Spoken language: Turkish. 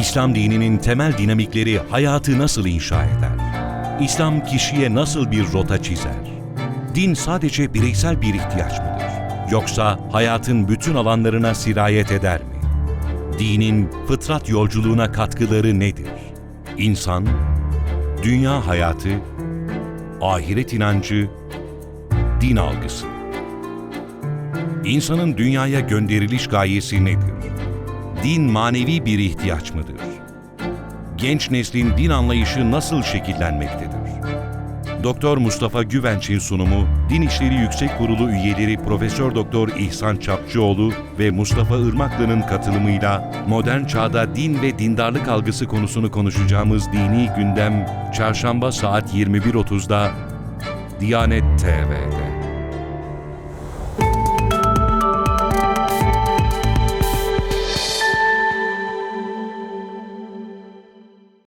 İslam dininin temel dinamikleri hayatı nasıl inşa eder? İslam kişiye nasıl bir rota çizer? Din sadece bireysel bir ihtiyaç mıdır? Yoksa hayatın bütün alanlarına sirayet eder mi? Dinin fıtrat yolculuğuna katkıları nedir? İnsan, dünya hayatı, ahiret inancı, din algısı. İnsanın dünyaya gönderiliş gayesi nedir? Din manevi bir ihtiyaç mıdır? Genç neslin din anlayışı nasıl şekillenmektedir? Doktor Mustafa Güvenç'in sunumu, Din İşleri Yüksek Kurulu üyeleri Profesör Doktor İhsan Çapçıoğlu ve Mustafa Irmaklı'nın katılımıyla modern çağda din ve dindarlık algısı konusunu konuşacağımız dini gündem Çarşamba saat 21.30'da Diyanet TV'de.